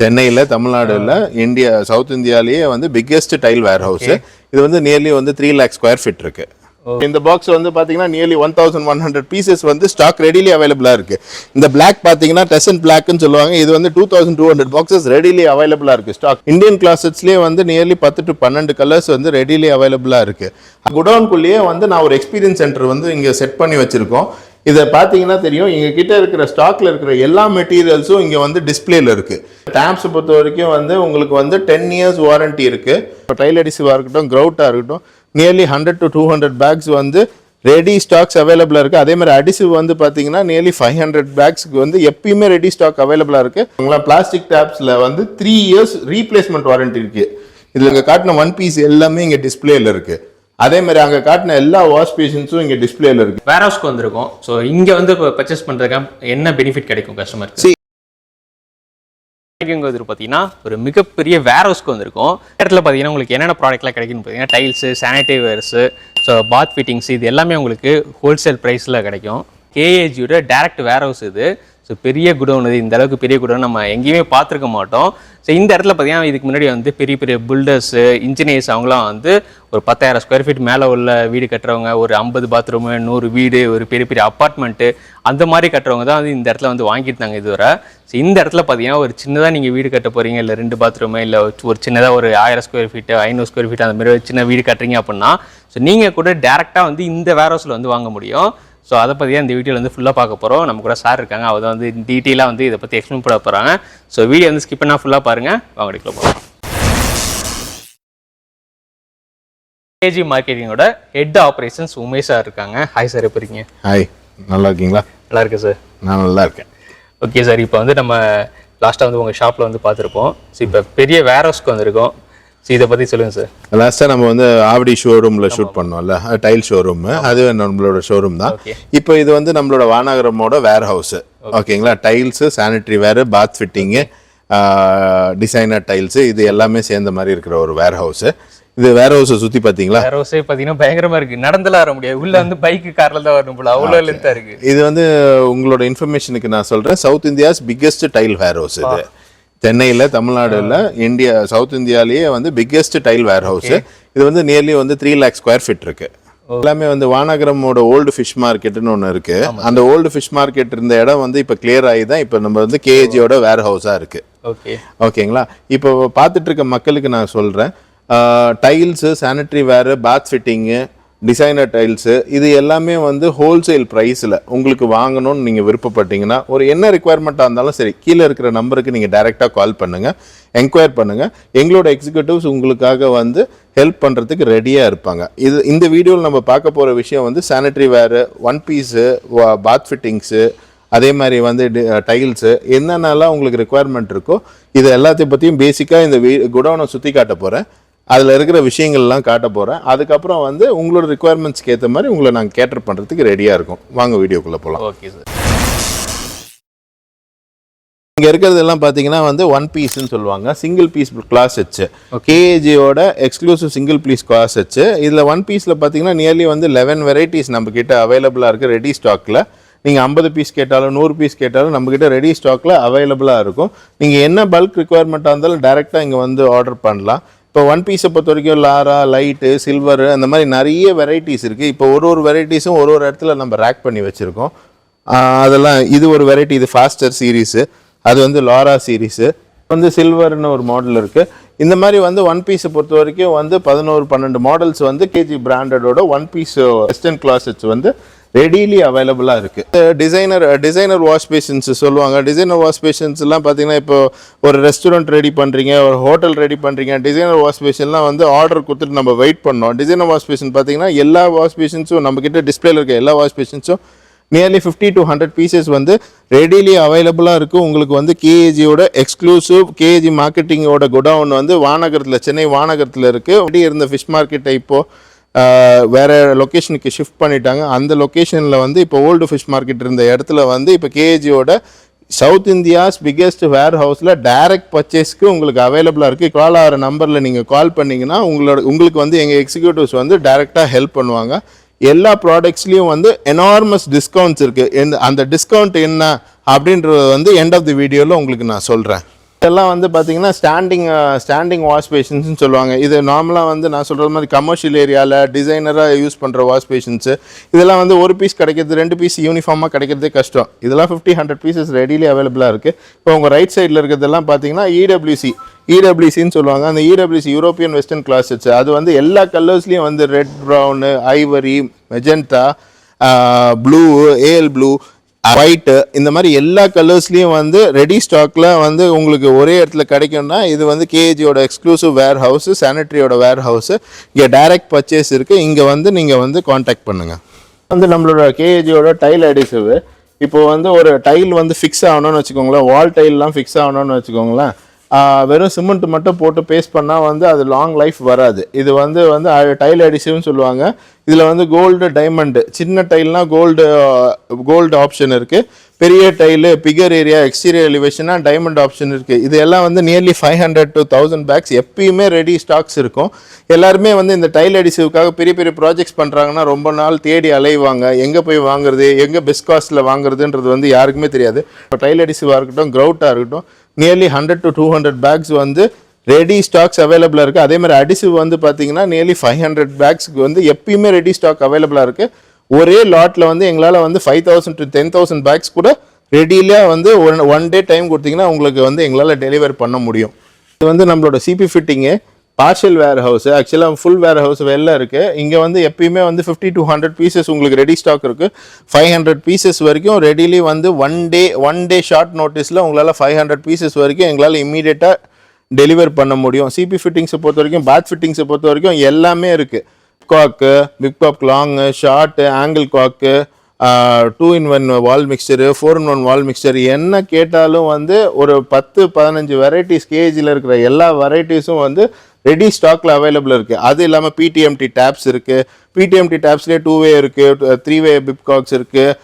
சென்னையில் தமிழ்நாடுல India south இந்தியாலேயே வந்து பிக்கெஸ்ட் டைல் வேர் ஹவுஸ் இது வந்து நியர்லி வந்து த்ரீ லேக் ஸ்கொயர் ஃபீட் இருக்கு. இந்த பாக்ஸ் வந்து பாத்தீங்கன்னா nearly one thousand one hundred pieces வந்து ஸ்டாக் ரெடிலி அவைலபிளா இருக்கு. இந்த பிளாக் பாத்தீங்கன்னா டெசன் பிளாக்னு சொல்லுவாங்க. இது வந்து two thousand two hundred boxes readily அவைலபிளா இருக்கு ஸ்டாக் இந்தியன் கிளாசட்ஸ்லேயே வந்து நியர்லி பத்து டு பன்னெண்டு கலர்ஸ் வந்து ரெடிலி அவைலபிளா இருக்கு. குடோன்குள்ளேயே வந்து நான் ஒரு எக்ஸ்பீரியன்ஸ் சென்டர் வந்து இங்க செட் பண்ணி வச்சிருக்கோம். இதை பார்த்தீங்கன்னா தெரியும். எங்கள் கிட்ட இருக்கிற ஸ்டாக்ல இருக்கிற எல்லா மெட்டீரியல்ஸும் இங்கே வந்து டிஸ்பிளேல இருக்கு. டேப்ஸ் பொறுத்த வரைக்கும் வந்து உங்களுக்கு வந்து டென் இயர்ஸ் வாரண்டி இருக்கு. இப்போ டைல் அடிசிவாக இருக்கட்டும் க்ரௌட்டாக இருக்கட்டும் nearly hundred to two hundred packs வந்து ரெடி ஸ்டாக்ஸ் அவைலபிளாக இருக்குது அதே மாதிரி அடிசிவ் வந்து பார்த்தீங்கன்னா நியர்லி ஃபைவ் ஹண்ட்ரட் பேக்ஸ்க்கு வந்து எப்பயுமே ரெடி ஸ்டாக் அவைலபிளாக இருக்குது பிளாஸ்டிக் டேப்ஸில் வந்து த்ரீ இயர்ஸ் ரீப்ளேஸ்மெண்ட் வாரண்டி இருக்குது இதில் இங்கே காட்டின ஒன் பீஸ் எல்லாமே இங்கே டிஸ்பிளேயில் இருக்குது அதே மாதிரி அங்கே காட்டின எல்லா வாஷ் பேஷன்ஸும் இங்கே டிஸ்பிளேல இருக்குது வேர் ஹவுஸ்க்கு வந்திருக்கோம். ஸோ இங்கே வந்து இப்போ பர்ச்சேஸ் பண்ணுறதுக்கு என்ன பெனிஃபிட் கிடைக்கும் கஸ்டமருக்கு See. இங்கே வந்து பார்த்தீங்கன்னா ஒரு மிகப்பெரிய வேர் ஹவுஸ்க்கு வந்திருக்கும். இடத்துல பார்த்தீங்கன்னா உங்களுக்கு என்னென்ன ப்ராடக்ட்லாம் கிடைக்குன்னு பார்த்தீங்கன்னா tiles sanitarywares so bath fittings இது எல்லாமே உங்களுக்கு ஹோல்சேல் ப்ரைஸில் கிடைக்கும். கேஏஜியோட டேரக்ட் வேர் ஹவுஸ் இது. ஸோ பெரிய குடோன் இது இந்த அளவுக்கு பெரிய குடோன் நம்ம எங்கேயுமே பார்த்துருக்க மாட்டோம். ஸோ இந்த இடத்துல பார்த்தீங்கன்னா இதுக்கு முன்னாடி வந்து பெரிய பெரிய பில்டர்ஸு இன்ஜினியர்ஸ் அவங்களாம் வந்து ஒரு பத்தாயிரம் ஸ்கொயர் ஃபீட் மேலே உள்ள வீடு கட்டுறவங்க ஒரு ஐம்பது பாத்ரூமு நூறு வீடு ஒரு பெரிய பெரிய அப்பார்ட்மெண்ட்டு அந்த மாதிரி கட்டுறவங்க தான் வந்து இந்த இடத்துல வந்து வாங்கியிருந்தாங்க இதுவரை. ஸோ இந்த இடத்துல பார்த்தீங்கன்னா ஒரு சின்னதாக நீங்கள் வீடு கட்ட போகிறீங்க இல்லை ரெண்டு பாத்ரூமு இல்லை ஒரு சின்னதாக ஒரு ஆயிரம் ஸ்கொயர் ஃபீட்டு ஐநூறு ஸ்கொயர் ஃபீட் அந்த மாதிரி ஒரு சின்ன வீடு கட்டுறீங்க அப்படின்னா ஸோ நீங்கள் கூட டேரெக்டாக வந்து இந்த வேர் ஹவுஸில் வந்து வாங்க முடியும். ஸோ அதை பற்றி இந்த வீடியோவில் வந்து ஃபுல்லாக பார்க்க போகிறோம் நம்ம கூட சார் இருக்காங்க. அவர் வந்து டீட்டெயிலாக வந்து இதை பற்றி எக்ஸ்பிளைன் பண்ண போகிறாங்க ஸோ வீடியோ வந்து ஸ்கிப் பண்ணால் ஃபுல்லாக பாருங்கள் வாங்க எடுக்கல போகிறோம் கேஜி மார்க்கெட்டிங்கோட ஹெட் ஆப்ரேஷன்ஸ் உமேஷ் சார் இருக்காங்க. ஹாய் சார் எப்படி இருக்கீங்க? ஹாய் நல்லா இருக்கீங்களா? நல்லா இருக்கு சார் நான் நல்லா இருக்கேன். ஓகே சார் இப்போ வந்து நம்ம லாஸ்ட்டாக வந்து உங்கள் ஷாப்பில் வந்து பார்த்துருப்போம். ஸோ இப்போ பெரிய வேர் ஹவுஸ்க்கு வந்திருக்கோம். ஸோ இதை பற்றி சொல்லுங்கள் சார் லாஸ்ட்டாக நம்ம வந்து ஆவடி ஷோரூமில் ஷூட் பண்ணோம்ல. டைல் ஷோரூம் அது நம்மளோட ஷோரூம் தான். இப்போ இது வந்து நம்மளோட வானகரமோட வேர் ஹவுஸ் ஓகேங்களா? Tiles sanitary ware bath fitting designer tiles இது எல்லாமே சேர்ந்த மாதிரி இருக்கிற ஒரு வேர் ஹவுஸ் இது வேர் ஹவுஸை சுற்றி பார்த்தீங்களா வேர் ஹவுஸே பார்த்தீங்கன்னா பயங்கரமாக இருக்குது நடந்தெல்லாம் வர முடியாது. உள்ளே வந்து பைக்கு காரில் தான் வரணும் போல. அவ்வளோ லென்த்தாக இருக்குது இது வந்து உங்களோட இன்ஃபர்மேஷனுக்கு நான் சொல்கிறேன் south India's biggest tile warehouse இது சென்னையில் தமிழ்நாடுல இந்தியா சவுத் இந்தியாலேயே வந்து பிக்கெஸ்ட் டைல் வேர் ஹவுஸ் இது வந்து நியர்லி வந்து த்ரீ லேக் ஸ்கொயர் ஃபீட் இருக்கு. எல்லாமே வந்து வானகரமோட ஓல்டு ஃபிஷ் மார்க்கெட்னு ஒன்று இருக்கு. அந்த ஓல்டு ஃபிஷ் மார்க்கெட் இருந்த இடம் வந்து இப்போ கிளியர் ஆகி தான் இப்போ நம்ம வந்து கேஜியோட வேர் ஹவுஸாக இருக்கு. ஓகே ஓகேங்களா இப்போ பார்த்துட்டு இருக்க மக்களுக்கு நான் சொல்கிறேன் tiles sanitary ware bath fitting designer tiles இது எல்லாமே வந்து ஹோல்சேல் ப்ரைஸில் உங்களுக்கு வாங்கணும்னு நீங்கள் விருப்பப்பட்டீங்கன்னா ஒரு என்ன ரெக்குவயர்மெண்ட்டாக இருந்தாலும் சரி கீழே இருக்கிற நம்பருக்கு நீங்கள் டைரெக்டாக கால் பண்ணுங்கள் என்கொயர் பண்ணுங்கள் எங்களோட எக்ஸிக்யூட்டிவ்ஸ் உங்களுக்காக வந்து ஹெல்ப் பண்ணுறதுக்கு ரெடியாக இருப்பாங்க. இது இந்த வீடியோவில் நம்ம பார்க்க போகிற விஷயம் வந்து sanitary ware one piece bath fittings அதே மாதிரி வந்து டைல்ஸு என்னென்னலாம் உங்களுக்கு ரெக்குவயர்மெண்ட் இருக்கோ இது எல்லாத்தையும் பற்றியும் பேசிக்காக இந்த வீ குடோனை சுற்றி காட்ட போகிறேன் அதில் இருக்கிற விஷயங்கள்லாம் காட்ட போகிறேன் அதுக்கப்புறம் வந்து உங்களோட ரெக்குவயர்மெண்ட்ஸ்க்கு ஏற்ற மாதிரி உங்களை நாங்கள் கேட்டர் பண்ணுறதுக்கு ரெடியாக இருக்கும். வாங்க வீடியோக்குள்ளே போகலாம் ஓகே சார் இங்கே இருக்கிறதெல்லாம் பார்த்தீங்கன்னா வந்து ஒன் பீஸ்னு சொல்லுவாங்க. சிங்கிள் பீஸ் கிளாஸ் வச்சு கேஜியோட எக்ஸ்க்ளூசிவ் சிங்கிள் பீஸ் கிளாஸ் வச்சு இதில் ஒன் பீஸில் பார்த்தீங்கன்னா நியர்லி வந்து லெவன் வெரைட்டிஸ் நம்ம கிட்ட அவைலபிளாக இருக்குது ரெடி ஸ்டாக்கில் நீங்கள் ஐம்பது பீஸ் கேட்டாலும் நூறு பீஸ் கேட்டாலும் நம்மக்கிட்ட ரெடி ஸ்டாக்கில் அவைலபிளாக இருக்கும். நீங்கள் என்ன பல்க் ரெக்குவயர்மெண்ட்டாக இருந்தாலும் டேரெக்டாக இங்கே வந்து ஆர்டர் பண்ணலாம். இப்போ ஒன் பீஸை பொறுத்த வரைக்கும் லாரா லைட்டு சில்வர் அந்த மாதிரி நிறைய வெரைட்டிஸ் இருக்குது இப்போ ஒரு ஒரு வெரைட்டிஸும் ஒரு ஒரு இடத்துல நம்ம ரேக் பண்ணி வச்சுருக்கோம். அதெல்லாம் இது ஒரு வெரைட்டி இது ஃபாஸ்டர் சீரீஸு அது வந்து லாரா சீரீஸு வந்து சில்வர்னு ஒரு மாடல் இருக்குது இந்த மாதிரி வந்து ஒன் பீஸை பொறுத்த வரைக்கும் வந்து பதினோரு பன்னெண்டு மாடல்ஸ் வந்து கேஜி பிராண்டடோட ஒன் பீஸ் வெஸ்டர்ன் கிளாஸஸ் வந்து ரெடிலி அவைலபிளாக இருக்குது டிசைனர் டிசைனர் வாஷ் பேஷன்ஸ் சொல்லுவாங்க. டிசைனர் வாஷ் பேஷன்ஸ்லாம் பார்த்தீங்கன்னா இப்போ ஒரு ரெஸ்டாரண்ட் ரெடி பண்ணுறீங்க ஒரு ஹோட்டல் ரெடி பண்ணுறீங்க டிசைனர் வாஷ் பேஷன்லாம் வந்து ஆர்டர் கொடுத்துட்டு நம்ம வெயிட் பண்ணோம். டிசைனர் வாஷ் பேஷன் பார்த்தீங்கன்னா எல்லா வாஷ் பேஷன்ஸும் நம்மக்கிட்ட டிஸ்பிளேல இருக்க எல்லா wash பேஷன்ஸும் nearly fifty to hundred pieces வந்து ரெடிலி அவைலபிளாக இருக்கும் உங்களுக்கு வந்து கேஏஜியோட எக்ஸ்க்ளூசிவ் கேஏஜி மார்க்கெட்டிங்கோட குடவுன் வந்து வானகரத்தில் சென்னை வானகரத்தில் இருக்குது அப்படி இருந்த ஃபிஷ் மார்க்கெட்டை இப்போது வேறு லொக்கேஷனுக்கு ஷிஃப்ட் பண்ணிட்டாங்க. அந்த லொக்கேஷனில் வந்து இப்போ ஓல்டு ஃபிஷ் மார்க்கெட் இருந்த இடத்துல வந்து இப்போ கேஜியோட சவுத் இந்தியாஸ் பிக்கெஸ்ட் வேர் ஹவுஸில் டைரக்ட் பர்ச்சேஸ்க்கு உங்களுக்கு அவைலபிளாக இருக்குது கால் ஆகிற நம்பரில் நீங்கள் கால் பண்ணிங்கன்னா உங்களோட உங்களுக்கு வந்து எங்கள் எக்ஸிக்யூட்டிவ்ஸ் வந்து டைரெக்டாக ஹெல்ப் பண்ணுவாங்க. எல்லா ப்ராடக்ட்ஸ்லேயும் வந்து எனார்மஸ் டிஸ்கவுண்ட்ஸ் இருக்குது அந்த டிஸ்கவுண்ட் என்ன அப்படின்றது வந்து எண்ட் ஆஃப் தி வீடியோவில் உங்களுக்கு நான் சொல்கிறேன் இதெல்லாம் வந்து பார்த்தீங்கன்னா ஸ்டாண்டிங் ஸ்டாண்டிங் வாஷ் பேஷன்ஸ்னு சொல்லுவாங்க. இது நார்மலாக வந்து நான் சொல்கிற மாதிரி கமர்ஷியல் ஏரியாவில் டிசைனராக யூஸ் பண்ணுற வாஷ் பேஷன்ஸு இதெல்லாம் வந்து ஒரு பீஸ் கிடைக்கிறது ரெண்டு பீஸ் யூனிஃபார்மாக கிடைக்கிறதே கஷ்டம். இதெல்லாம் ஃபிஃப்டி ஹண்ட்ரட் பீசஸ் ரெடிலி அவைலபிளாக இருக்குது இப்போ உங்கள் ரைட் சைடில் இருக்கிறதெல்லாம் பார்த்தீங்கன்னா இடபிள்யூசி இடபிள்யூசின்னு சொல்லுவாங்க. அந்த இடபிள்யூசி யூரோப்பியன் வெஸ்டர்ன் கிளாஸ் அது வந்து எல்லா கலர்ஸ்லேயும் வந்து red brown ivory magenta blue AL blue white இந்த மாதிரி எல்லா கலர்ஸ்லேயும் வந்து ரெடி ஸ்டாக்கில் வந்து உங்களுக்கு ஒரே இடத்துல கிடைக்கும்னா இது வந்து கேஜியோட எக்ஸ்க்ளூசிவ் வேர் ஹவுஸு சானிட்டரியோட வேர் ஹவுஸு இங்கே டைரக்ட் பர்ச்சேஸ் இருக்குது இங்கே வந்து நீங்கள் வந்து காண்டாக்ட் பண்ணுங்கள் வந்து நம்மளோட கேஜியோட டைல் அடிசிவ் இப்போ வந்து ஒரு டைல் வந்து ஃபிக்ஸ் ஆகணும்னு வச்சுக்கோங்களேன். வால் டைல்லாம் ஃபிக்ஸ் ஆகணும்னு வச்சுக்கோங்களேன். வெறும் சிமெண்ட் மட்டும் போட்டு பேஸ்ட் பண்ணால் வந்து அது லாங் லைஃப் வராது. இது வந்து வந்து டைல் அடிசிவ்னு சொல்லுவாங்க. இதில் வந்து கோல்டு டைமண்டு சின்ன டைல்னால் கோல்டு கோல்டு ஆப்ஷன் இருக்குது பெரிய டைலு பிகர் ஏரியா எக்ஸ்டீரியர் எலிவேஷனாக டைமண்ட் ஆப்ஷன் இருக்குது இது எல்லாம் வந்து nearly five hundred to thousand packs எப்பயுமே ரெடி ஸ்டாக்ஸ் இருக்கும். எல்லாருமே வந்து இந்த டைல் அடிசிவ்க்காக பெரிய பெரிய ப்ராஜெக்ட்ஸ் பண்ணுறாங்கன்னா ரொம்ப நாள் தேடி அலைவாங்க. எங்கே போய் வாங்குறது? எங்கே பெஸ்ட் காஸ்ட்டில் வாங்குறதுன்றது வந்து யாருக்குமே தெரியாது. இப்போ டைல் அடிசிவாக இருக்கட்டும் க்ரௌட்டாக இருக்கட்டும் nearly hundred to two hundred packs வந்து ரெடி ஸ்டாக்ஸ் அவைலபிளாக இருக்குது அதே மாதிரி அடிசிவ் வந்து பார்த்தீங்கன்னா நியர்லி ஃபைவ் ஹண்ட்ரட் பேக்ஸ்க்கு வந்து எப்பயுமே ரெடி ஸ்டாக் அவைலபிளாக இருக்குது ஒரே லாட்டில் வந்து எங்களால் வந்து five thousand to ten thousand packs கூட ரெடியில் வந்து ஒன் ஒன் டே டைம் கொடுத்தீங்கன்னா உங்களுக்கு வந்து எங்களால் டெலிவர் பண்ண முடியும். இது வந்து நம்மளோட CP fitting partial ware house ஆக்சுவலாக ஃபுல் வேர் ஹவுஸ் வெளில இருக்குது இங்கே வந்து எப்பயுமே வந்து ஃபிஃப்டி டூ ஹண்ட்ரட் பீசஸ் உங்களுக்கு ரெடி ஸ்டாக் இருக்குது ஃபைவ் ஹண்ட்ரட் பீசஸ் வரைக்கும் ரெடிலி வந்து one day one day short நோட்டீஸில் உங்களால் ஃபைவ் ஹண்ட்ரட் பீசஸ் வரைக்கும் எங்களால் இம்மீடியட்டாக டெலிவர் பண்ண முடியும். சிபி ஃபிட்டிங்ஸை பொறுத்த வரைக்கும் பேட் ஃபிட்டிங்ஸை பொறுத்த வரைக்கும் எல்லாமே இருக்குது cock bib pop long short angle cock two in one wall mixer four in one wall mixer என்ன கேட்டாலும் வந்து ஒரு பத்து பதினஞ்சு வெரைட்டிஸ் கேஜியில் இருக்கிற எல்லா வெரைட்டிஸும் வந்து ரெடி ஸ்டாக்ல அவைலபிள் இருக்குது அது இல்லாமல் பிடிஎம்டி டேப்ஸ் இருக்குது பிடிஎம்டி டேப்ஸ்லேயே டூ வே இருக்குது த்ரீ வே பிப்காக்ஸ் இருக்குது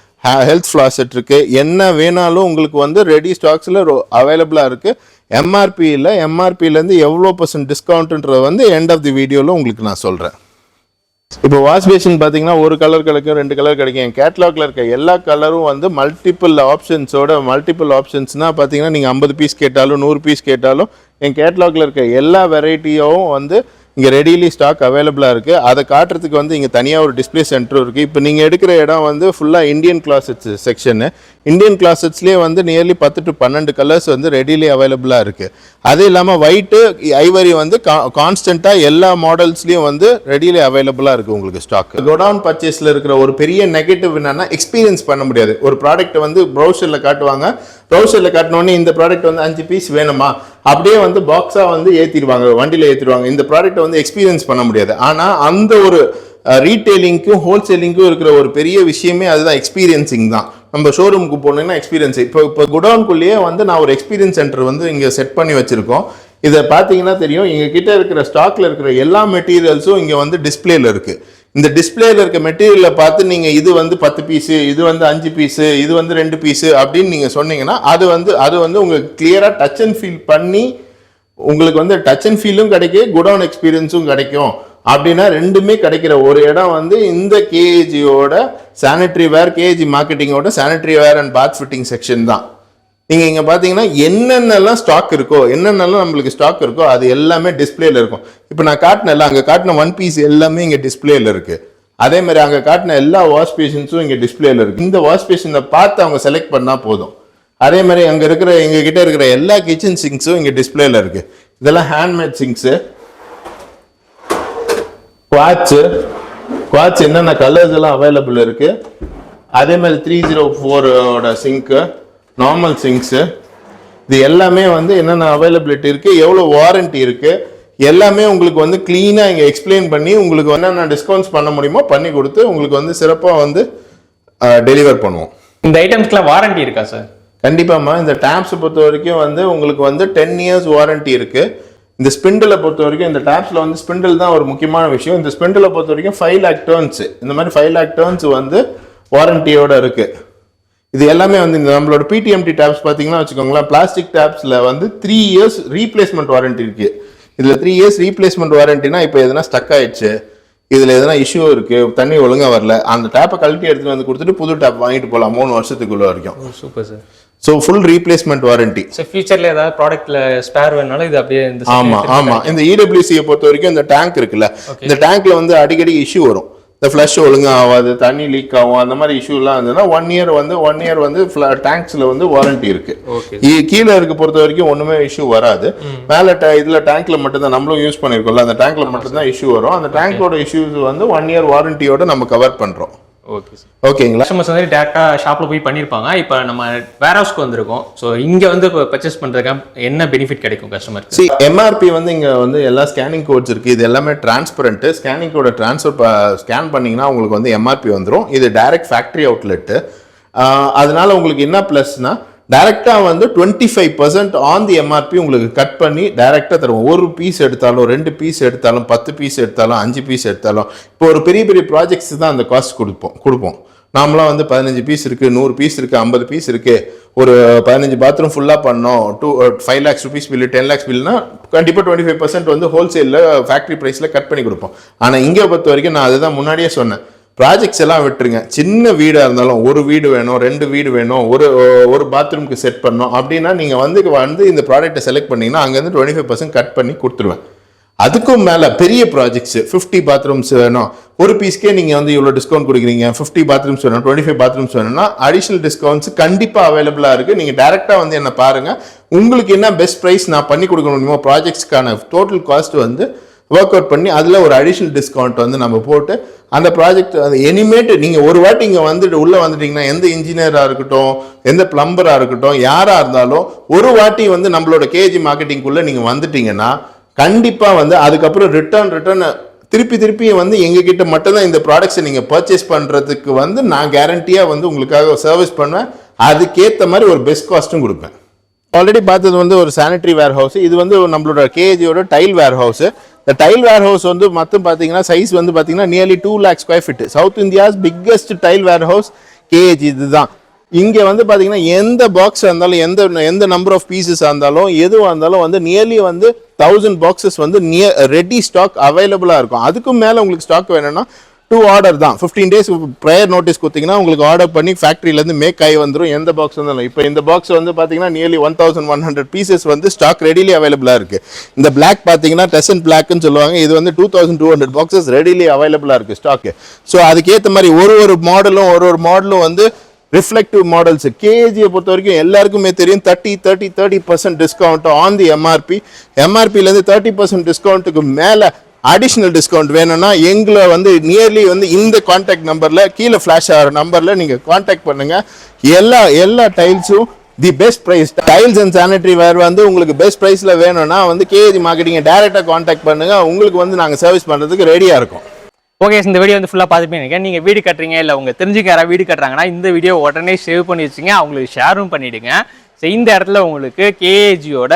ஹெல்த் ஃப்ளாசெட் இருக்குது என்ன வேணாலும் உங்களுக்கு வந்து ரெடி ஸ்டாக்ஸில் அவைலபிளாக இருக்குது எம்ஆர்பியில் எம்ஆர்பியிலேருந்து எவ்வளோ பர்சன்ட் டிஸ்கவுண்ட்டுன்றது வந்து எண்ட் ஆஃப் தி வீடியோவில் உங்களுக்கு நான் சொல்கிறேன் இப்போ வாஷ் பேஷன் பார்த்தீங்கன்னா ஒரு கலர் கிடைக்கும் ரெண்டு கலர் கிடைக்கும். என் கேட்லாக்ல இருக்க எல்லா கலரும் வந்து மல்டிபிள் ஆப்ஷன்ஸோட மல்டிபிள் ஆப்ஷன்ஸ்னால் பார்த்தீங்கன்னா நீங்கள் ஐம்பது பீஸ் கேட்டாலும் நூறு பீஸ் கேட்டாலும் என் கேட்லாக்ல இருக்க எல்லா வெரைட்டியும் வந்து இங்கே ரெடிலி ஸ்டாக் அவைலபிளாக இருக்குது அதை காட்டுறதுக்கு வந்து இங்கே தனியாக ஒரு டிஸ்ப்ளே சென்டர் இருக்குது இப்போ நீங்கள் எடுக்கிற இடம் வந்து ஃபுல்லாக இந்தியன் கிளாசட்ஸ் செக்ஷனு இந்தியன் கிளாசட்ஸ்லேயே வந்து நியர்லி பத்து டு பன்னெண்டு கலர்ஸ் வந்து ரெடிலி அவைலபிளாக இருக்குது அது இல்லாமல் ஒயிட்டு ஐவரி வந்து கான்ஸ்டண்ட்டாக எல்லா மாடல்ஸ்லேயும் வந்து ரெடிலி அவைலபிளாக இருக்குது உங்களுக்கு ஸ்டாக் கோடவுன் பர்ச்சேஸில் இருக்கிற ஒரு பெரிய நெகட்டிவ் என்னென்னா எக்ஸ்பீரியன்ஸ் பண்ண முடியாது. ஒரு ப்ராடக்ட்டை வந்து ப்ரௌசரில் காட்டுவாங்க. ப்ரௌசரில் காட்டினோடனே இந்த ப்ராடக்ட் வந்து அஞ்சு பீஸ் வேணுமா? அப்படியே வந்து பாக்ஸாக வந்து ஏற்றிடுவாங்க வண்டியில் ஏற்றிடுவாங்க இந்த ப்ராடக்ட்டை வந்து எக்ஸ்பீரியன்ஸ் பண்ண முடியாது. ஆனால் அந்த ஒரு ரீட்டைலிங்க்கும் ஹோல்சேலிங்க்கும் இருக்கிற ஒரு பெரிய விஷயமே அதுதான் எக்ஸ்பீரியன்சிங் தான். நம்ம ஷோரூமுக்கு போனீங்கன்னா எக்ஸ்பீரியன்ஸ் இப்போ இப்போ குடவுன்குள்ளேயே வந்து நான் ஒரு எக்ஸ்பீரியன்ஸ் சென்டர் வந்து இங்கே செட் பண்ணி வச்சுருக்கோம். இதை பார்த்தீங்கன்னா தெரியும் எங்கள் கிட்டே இருக்கிற ஸ்டாக்ல இருக்கிற எல்லா மெட்டீரியல்ஸும் இங்கே வந்து டிஸ்பிளேல இருக்குது இந்த டிஸ்பிளேயில் இருக்க மெட்டீரியலை பார்த்து நீங்கள் இது வந்து பத்து பீஸு இது வந்து அஞ்சு பீஸு இது வந்து ரெண்டு பீஸு அப்படின்னு நீங்கள் சொன்னீங்கன்னா அது வந்து அது வந்து உங்களுக்கு கிளியராக டச் அண்ட் ஃபீல் பண்ணி உங்களுக்கு வந்து டச் அண்ட் ஃபீலும் கிடைக்கும் குடவுன் எக்ஸ்பீரியன்ஸும் கிடைக்கும். அப்படின்னா ரெண்டுமே கிடைக்கிற ஒரு இடம் வந்து இந்த கேஜியோட sanitary ware KG மார்க்கெட்டிங்கோட sanitary ware and bath fitting section தான். நீங்கள் இங்கே பார்த்தீங்கன்னா என்னென்னலாம் ஸ்டாக் இருக்கோ என்னென்னலாம் நம்மளுக்கு ஸ்டாக் இருக்கோ அது எல்லாமே டிஸ்பிளேல இருக்கும். இப்போ நான் காட்டினல அங்கே காட்டின ஒன் பீஸ் எல்லாமே இங்கே டிஸ்பிளேல இருக்கு. அதே மாதிரி அங்கே காட்டின எல்லா வாஷ் பேஷன்ஸும் இங்கே டிஸ்பிளேல இருக்கு. இந்த வாஷ் பேஷனை பார்த்து அவங்க செலக்ட் பண்ணால் போதும். அதே மாதிரி அங்கே இருக்கிற எங்கள் கிட்ட இருக்கிற எல்லா கிச்சன் சிங்க்ஸும் இங்கே டிஸ்பிளேல இருக்கு. இதெல்லாம் ஹேண்ட்மேட் சிங்க்ஸு குவாட்சு குவாட்ச் என்னென்ன கலர்ஸ் எல்லாம் அவைலபிள் இருக்கு? அதே மாதிரி த்ரீ ஜீரோ ஃபோரோட சிங்க்கு நார்மல் சிங்க்ஸு இது எல்லாமே வந்து என்னென்ன அவைலபிலிட்டி இருக்கு எவ்வளோ வாரண்டி இருக்கு எல்லாமே உங்களுக்கு வந்து க்ளீனாக இங்கே எக்ஸ்பிளைன் பண்ணி உங்களுக்கு என்னென்ன டிஸ்கவுண்ட்ஸ் பண்ண முடியுமோ பண்ணி கொடுத்து உங்களுக்கு வந்து சிறப்பாக வந்து டெலிவர் பண்ணுவோம். இந்த ஐட்டம்ஸ்க்குலாம் வாரண்டி இருக்கா சார் கண்டிப்பாம்மா. இந்த டேப்ஸை பொறுத்த வரைக்கும் வந்து உங்களுக்கு வந்து டென் இயர்ஸ் வாரண்டி இருக்கு. இந்த ஸ்பிண்டிலை பொறுத்த வரைக்கும் இந்த டேப்ஸில் வந்து ஸ்பிண்டில் தான் ஒரு முக்கியமான விஷயம். இந்த ஸ்பிண்டிலை பொறுத்த வரைக்கும் ஃபைவ் லேக் டேர்ன்ஸ் இந்த மாதிரி ஃபைவ் லேக் டேர்ன்ஸ் வந்து வாரண்டியோட இருக்கு. இது எல்லாமே வந்து இந்த நம்மளோட பிடிஎம்டி டேப்ஸ் பார்த்தீங்கன்னா வச்சுக்கோங்களேன் பிளாஸ்டிக் டேப்ஸில் வந்து த்ரீ இயர்ஸ் ரீப்ளேஸ்மெண்ட் வாரண்டி இருக்கு. இதில் த்ரீ இயர்ஸ் ரீப்ளேஸ்மெண்ட் வாரண்டினா இப்போ எதனா ஸ்டக் ஆயிடுச்சு. இதில் எதனா இஷ்யூ இருக்கு தண்ணி ஒழுங்கா வரல அந்த டேப்பை கழட்டி எடுத்துட்டு வந்து கொடுத்துட்டு புது டேப் வாங்கிட்டு போகலாம் மூணு வருஷத்துக்குள்ள வரைக்கும். Super sir so full replacement warranty so ஃபியூச்சரில் ஏதாவது ப்ராடக்ட்ல ஸ்பேர் வேணாலும் இது அப்படியே இந்த ஆமா ஆமா. இந்த E இடபிள்யூசியை பொறுத்த வரைக்கும் இந்த டேங்க் இருக்குல்ல இந்த டேங்க்ல வந்து அடிக்கடி இஷ்யூ வரும். இந்த ஃப்ளஷ் ஒழுங்கா ஆகாது தண்ணி லீக் ஆகும் அந்த மாதிரி இஷ்யூலாம் இருந்ததுன்னா ஒன் இயர் வந்து ஒன் இயர் வந்து டேங்க்ஸ்ல வந்து வாரண்டி இருக்கு. ஓகே இ- கீழே இருக்க பொறுத்த வரைக்கும் ஒண்ணுமே இஷ்யூ வராது. மேல இதுல டேங்க்ல மட்டும் தான் நம்மளும் யூஸ் பண்ணிருக்கோம்ல அந்த டேங்க்ல மட்டும் தான் இஷ்யூ வரும். அந்த டேங்கோட இஷ்யூஸ் வந்து ஒன் இயர் வாரண்டியோட நம்ம கவர் பண்றோம். ஓகே சார் ஓகேங்களா கஸ்டமர்ஸ் வந்து டேரெக்டாக ஷாப்பில் போய் பண்ணியிருப்பாங்க இப்போ நம்ம வேர் ஹவுஸ்க்கு வந்திருக்கோம். ஸோ இங்கே வந்து பர்ச்சேஸ் பண்ணுறதுக்கு என்ன பெனிஃபிட் கிடைக்கும் கஸ்டமருக்கு சி எம்ஆர்பி வந்து இங்க வந்து எல்லா ஸ்கேனிங் கோட்ஸ் இருக்கு. இது எல்லாமே டிரான்ஸ்பரண்ட் ஸ்கேனிங் கோட ட்ரான்ஸ்ஃபர் ஸ்கேன் பண்ணீங்கன்னா உங்களுக்கு வந்து எம்ஆர்பி வந்துரும். இது டைரக்ட் ஃபேக்டரி அவுட்லெட்டு அதனால உங்களுக்கு என்ன ப்ளஸ்னா டேரெக்டாக வந்து twenty five percent on the MRP உங்களுக்கு கட் பண்ணி டைரெக்டாக தருவோம். ஒரு பீஸ் எடுத்தாலும் ரெண்டு பீஸ் எடுத்தாலும் பத்து பீஸ் எடுத்தாலும் அஞ்சு பீஸ் எடுத்தாலும் இப்போ ஒரு பெரிய பெரிய ப்ராஜெக்ட்ஸ் தான் அந்த காஸ்ட் கொடுப்போம் கொடுப்போம். நாமளாம் வந்து பதினஞ்சு பீஸ் இருக்குது நூறு பீஸ் இருக்குது ஐம்பது பீஸ் இருக்குது ஒரு பதினஞ்சு பாத்ரூம் ஃபுல்லாக பண்ணோம் two five lakhs rupees bill ten lakhs பில்லுனா கண்டிப்பாக டுவெண்ட்டி ஃபைவ் பர்சன்ட் வந்து ஹோல்சேலில் ஃபேக்ட்ரி ப்ரைஸில் கட் பண்ணி கொடுப்போம். ஆனால் இங்கே பொறுத்த வரைக்கும் நான் அதுதான் முன்னாடியே சொன்னேன். ப்ராஜெக்ட்ஸ் எல்லாம் விட்டுருங்க. சின்ன வீடாக இருந்தாலும் ஒரு வீடு வேணும் ரெண்டு வீடு வேணும் ஒரு ஒரு பாத்ரூம்க்கு செட் பண்ணோம் அப்படின்னா நீங்கள் வந்து வந்து இந்த ப்ராடக்ட்டை செலக்ட் பண்ணீங்கன்னா அங்கேருந்து டுவெண்ட்டி ஃபைவ் பர்சன்ட் கட் பண்ணி கொடுத்துருவேன். அதுக்கும் மேலே பெரிய ப்ராஜெக்ட்ஸ் ஃபிஃப்டி பாத்ரூம்ஸ் வேணும். ஒரு பீஸ்க்கே நீங்கள் வந்து இவ்வளோ டிஸ்கவுண்ட் கொடுக்குறீங்க. ஃபிஃப்டி பாத்ரூம்ஸ் வேணும் டுவெண்ட்டி ஃபைவ் பாத்ரூம்ஸ் வேணும்னா அடிஷனல் டிஸ்கவுண்ட்ஸ் கண்டிப்பாக அவைலபிளாக இருக்குது நீங்கள் டேரெக்டாக வந்து என்ன பாருங்கள் உங்களுக்கு என்ன பெஸ்ட் ப்ரைஸ் நான் பண்ணி கொடுக்க முடியுமோ ப்ராஜெக்ட்ஸ்க்கான டோட்டல் காஸ்ட் வந்து ஒர்க் அவுட் பண்ணி அதில் ஒரு அடிஷ்னல் டிஸ்கவுண்ட் வந்து நம்ம போட்டு அந்த ப்ராஜெக்ட் அது எனிமேட் நீங்கள் ஒரு வாட்டி இங்கே வந்துட்டு உள்ளே வந்துட்டீங்கன்னா எந்த இன்ஜினியராக இருக்கட்டும் எந்த பிளம்பராக இருக்கட்டும் யாராக இருந்தாலும் ஒரு வாட்டி வந்து நம்மளோட கேஜி மார்க்கெட்டிங்குள்ளே நீங்கள் வந்துட்டீங்கன்னா கண்டிப்பாக வந்து அதுக்கப்புறம் ரிட்டர்ன் ரிட்டர்ன் திருப்பி திருப்பி வந்து எங்ககிட்ட மட்டும்தான் இந்த ப்ராடக்ட்ஸை நீங்கள் பர்ச்சேஸ் பண்ணுறதுக்கு வந்து நான் கேரண்டியாக வந்து உங்களுக்காக சர்வீஸ் பண்ணுவேன். அதுக்கேற்ற மாதிரி ஒரு பெஸ்ட் காஸ்ட்டும் கொடுப்பேன். ஆல்ரெடி பார்த்தது வந்து ஒரு சானிட்டரி வேர் ஹவுஸ் இது வந்து நம்மளோட கேஜியோட டைல் வேர் ஹவுஸ் இந்த டைல் வேர் ஹவுஸ் வந்து மொத்தம் பார்த்தீங்கன்னா சைஸ் வந்து பார்த்தீங்கன்னா nearly two lakh square feet south India's biggest tile ware house KG இதுதான். இங்கே வந்து பார்த்தீங்கன்னா எந்த பாக்ஸ் இருந்தாலும் எந்த எந்த நம்பர் ஆஃப் பீசஸாக இருந்தாலும் எதுவாக இருந்தாலும் வந்து நியர்லி வந்து தௌசண்ட் பாக்ஸஸ் வந்து நியர் ரெடி ஸ்டாக் அவைலபிளாக இருக்கும். அதுக்கும் மேலே உங்களுக்கு ஸ்டாக் வேணும்னா டூ ஆர்டர் தான். ஃபிஃப்டீன் டேஸ் ப்ரேயர் நோட்டீஸ் கொடுத்தீங்கன்னா உங்களுக்கு ஆர்டர் பண்ணி ஃபேக்ட்ரியிலேருந்து மேக் ஆகி வந்துடும் எந்த பாக்ஸ் வந்தாலும். இப்போ இந்த பாக்ஸ் வந்து பார்த்தீங்கன்னா nearly one thousand one hundred pieces வந்து ஸ்டாக் ரெடிலி அவைலபிளாக இருக்குது இந்த பிளாக் பார்த்தீங்கன்னா டெசன் பிளாக்னு சொல்லுவாங்க. இது வந்து two thousand two hundred boxes readily அவைலபிளாக இருக்குது ஸ்டாக்கு ஸோ அதுக்கேற்ற மாதிரி ஒரு ஒரு மாடலும் ஒரு ஒரு மாடலும் வந்து ரிஃப்ளெக்டிவ் மாடல்ஸ் கேஜியை பொறுத்த வரைக்கும் எல்லாருக்குமே தெரியும். Thirty thirty thirty percent discount on the MRP எம்ஆர்பிலேருந்து thirty percent டிஸ்கவுண்ட்டுக்கு மேலே அடிஷ்னல் டிஸ்கவுண்ட் வேணும்னா எங்களை வந்து நியர்லி வந்து இந்த காண்டாக்ட் நம்பரில் கீழே ஃப்ளாஷ் ஆகிற நம்பரில் நீங்கள் காண்டாக்ட் பண்ணுங்கள் எல்லா எல்லா டைல்ஸும் the best price tiles and sanitary ware வந்து உங்களுக்கு பெஸ்ட் ப்ரைஸில் வேணும்னா வந்து கேஜி மார்க்கெட்டிங்கை டேரெக்டாக காண்டாக்ட் பண்ணுங்கள் உங்களுக்கு வந்து நாங்கள் சர்வீஸ் பண்ணுறதுக்கு ரெடியாக இருக்கும். ஓகே இந்த வீடியோ வந்து ஃபுல்லாக பார்த்துட்டு நீங்கள் வீடு கட்டுறீங்க இல்லை உங்கள் தெரிஞ்சுக்க யாராவது வீடு கட்டுறாங்கன்னா இந்த வீடியோ உடனே சேவ் பண்ணி வச்சுங்க. அவங்களுக்கு ஷேரும் பண்ணிவிடுங்க ஸோ இந்த இடத்துல உங்களுக்கு கேஏஜியோட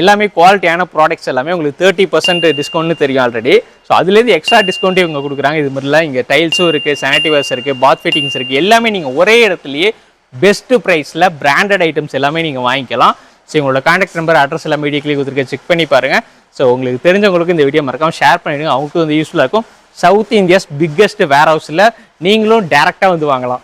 எல்லாமே குவாலிட்டியான ப்ராடக்ட்ஸ் எல்லாமே உங்களுக்கு தேர்ட்டி பர்சன்ட் டிஸ்கவுண்ட்னு தெரியும் ஆல்ரெடி ஸோ அதுலேருந்து எக்ஸ்ட்ரா டிஸ்கவுண்ட்டே இவங்க கொடுக்குறாங்க. இது மாதிரிலாம் இங்கே டைல்ஸும் இருக்குது சானிட்டிவர்ஸ் இருக்குது பாத் ஃபிட்டிங்ஸ் இருக்குது எல்லாமே நீங்கள் ஒரே இடத்துலையே பெஸ்ட்டு ப்ரைஸில் பிராண்டட் ஐட்டம்ஸ் எல்லாமே நீங்கள் வாங்கிக்கலாம். ஸோ உங்களோட காண்டாக்ட் நம்பர் அட்ரஸ் எல்லாம் வீடியோக்லேயே கொடுத்துருக்க செக் பண்ணி பாருங்கள் ஸோ உங்களுக்கு தெரிஞ்சவங்களுக்கு இந்த வீடியோ மறக்காம ஷேர் பண்ணிவிடுங்க அவங்களுக்கும் வந்து யூஸ்ஃபுல்லாக இருக்கும். சவுத் இந்தியாஸ் பிக்கஸ்ட் வேர் ஹவுஸில் நீங்களும் டேரெக்டாக வந்து வாங்கலாம்.